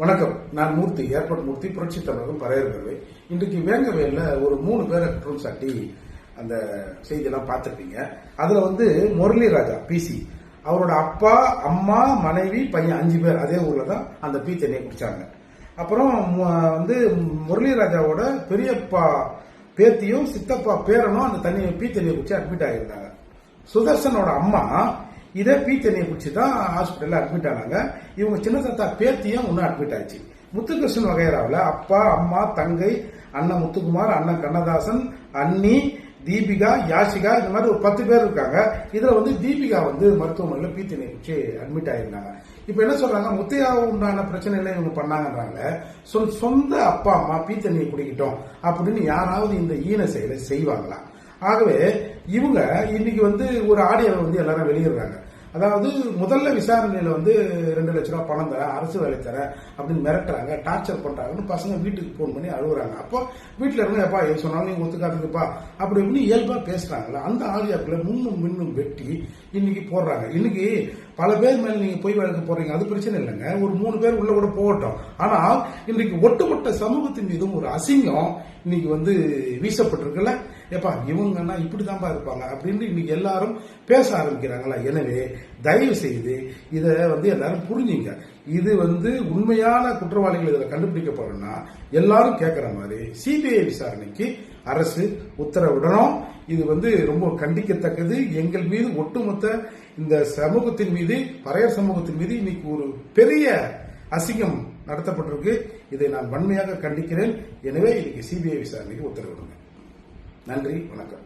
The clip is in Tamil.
வணக்கம். நான் மூர்த்தி ஏர்போர்ட் மூர்த்தி புரட்சி தமிழகம் பரையர்கவை இன்றைக்கு வேங்கவேல ஒரு மூணு பேரை குற்றம் சாட்டி அந்த செய்தியெல்லாம் பார்த்துருப்பீங்க. அதுல வந்து முரளி ராஜா பிசி அவரோட அப்பா அம்மா மனைவி பையன் அஞ்சு பேர் அதே ஊர்ல தான் அந்த பீ தண்ணியை குடிச்சாங்க. அப்புறம் வந்து முரளி ராஜாவோட பெரியப்பா பேத்தியும் சித்தப்பா பேரனும் அந்த தண்ணியை பீ தண்ணியை குடிச்சு அட்மிட் ஆகியிருந்தாங்க. சுதர்சனோட அம்மா இதே பி சென்னையை பிடிச்சி தான் ஹாஸ்பிட்டல்ல அட்மிட் ஆனாங்க. இவங்க சின்ன தாத்தா பேத்தியும் இன்னும் அட்மிட் ஆயிடுச்சு. முத்துகிருஷ்ணன் வகையராவில் அப்பா அம்மா தங்கை அண்ணன் முத்துக்குமார் அண்ணன் கண்ணதாசன் அண்ணி தீபிகா யாஷிகா இந்த மாதிரி ஒரு பத்து பேர் இருக்காங்க. இதுல வந்து தீபிகா வந்து மருத்துவமனையில் பீ வச்சு குடிச்சு அட்மிட் ஆயிருந்தாங்க. இப்ப என்ன சொல்றாங்க? முத்தையாவு உண்டான பிரச்சனைகளை இவங்க பண்ணாங்கன்றாங்க. சொந்த- சொந்த அப்பா அம்மா பீத்தண்ணியை குடிக்கிட்டோம் அப்படின்னு யாராவது இந்த ஈன செயலை செய்வாங்களா? ஆகவே இவங்க இன்னைக்கு வந்து ஒரு ஆடியோவை வந்து எல்லாரும் வெளியிடுறாங்க. அதாவது முதல்ல விசாரணையில வந்து ரெண்டு லட்ச ரூபா பணம் தரேன் அரசு வேலை தரேன் அப்படின்னு மிரட்டுறாங்க டார்ச்சர் பண்றாங்கன்னு பசங்க வீட்டுக்கு ஃபோன் பண்ணி அழுகுறாங்க. அப்போ வீட்டுல இருந்து எப்பா எது சொன்னாலும் நீங்க ஒத்துக்காதுங்கப்பா அப்படி இப்படின்னு இயல்பா பேசுறாங்களா அந்த ஆடியோக்களை முன்னும் மின்னும் வெட்டி இன்னைக்கு போடுறாங்க. இன்னைக்கு பல பேர் மேல நீங்க போய் வழக்கு போறீங்க அது பிரச்சனை இல்லைங்க. ஒரு மூணு பேர் உள்ள கூட போகட்டும். ஆனால் இன்றைக்கு ஒட்டுமொத்த சமூகத்தின் மீதும் ஒரு அசிங்கம் இன்னைக்கு வந்து வீசப்பட்டிருக்குல்ல. ஏப்பா இவங்கன்னா இப்படிதான்ப்பா இருப்பாங்க அப்படின்னு இன்னைக்கு எல்லாரும் பேச ஆரம்பிக்கிறாங்களா? எனவே தயவு செய்து இதை வந்து எல்லாரும் புரிஞ்சுங்க. இது வந்து உண்மையான குற்றவாளிகள் இதில் கண்டுபிடிக்கப்படணும்னா எல்லாரும் கேட்குற மாதிரி சிபிஐ விசாரணைக்கு அரசு உத்தரவிடணும். இது வந்து ரொம்ப கண்டிக்கத்தக்கது. எங்கள் மீது ஒட்டுமொத்த இந்த சமூகத்தின் மீது பறையர் சமூகத்தின் மீது இன்னைக்கு ஒரு பெரிய அசிங்கம் நடத்தப்பட்டிருக்கு. இதை நான் வன்மையாக கண்டிக்கிறேன். எனவே இன்னைக்கு சிபிஐ விசாரணைக்கு உத்தரவிடுங்க. நன்றி வணக்கம்.